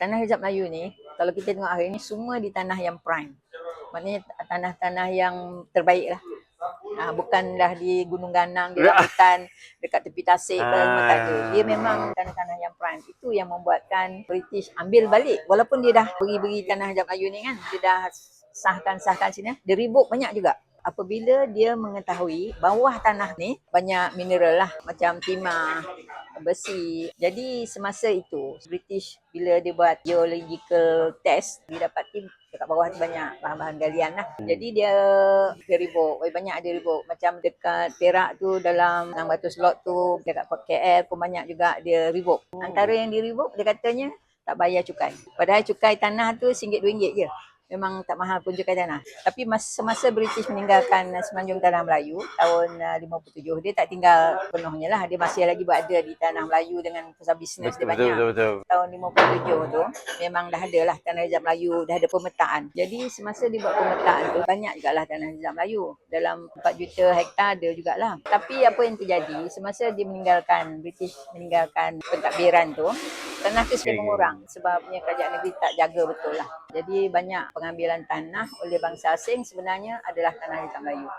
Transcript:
Tanah hijab Melayu ni, kalau kita tengok hari ni semua di tanah yang prime. Maknanya tanah-tanah yang terbaik lah. Ha, bukanlah di Gunung Ganang, di hutan, dekat tepi tasik ke, ada. Dia memang tanah-tanah yang prime. Itu yang membuatkan British ambil balik. Walaupun dia dah beri-beri tanah hijab Melayu ni kan, dia dah sahkan-sahkan sini, dia ribuk banyak juga. Apabila dia mengetahui bawah tanah ni banyak mineral lah macam timah, besi. Jadi semasa itu British bila dia buat geological test dia dapati dekat bawah tu banyak bahan-bahan galian lah. Jadi dia dia ribuk, banyak dia ribuk. Macam dekat Perak tu dalam Nang Batu Slot tu dekat KL pun banyak juga dia ribuk. Antara yang diribuk dia katanya tak bayar cukai. Padahal cukai tanah tu RM1-RM2 je memang tak mahal pun cukai tanah. Tapi masa, semasa British meninggalkan uh, Semenanjung Tanah Melayu tahun uh, 57, dia tak tinggal penuhnya lah. Dia masih lagi berada di Tanah Melayu dengan pusat bisnes dia Betul, banyak. betul, betul. Tahun 57 tu memang dah ada lah Tanah Hijab Melayu, dah ada pemetaan. Jadi semasa dia buat pemetaan tu banyak jugalah Tanah Hijab Melayu. Dalam 4 juta hektar ada jugalah. Tapi apa yang terjadi semasa dia meninggalkan, British meninggalkan pentadbiran tu, tanah tu Okay. mengurang sebabnya kerajaan negeri tak jaga betul lah. Jadi banyak pengambilan tanah oleh bangsa asing sebenarnya adalah tanah hitam Melayu.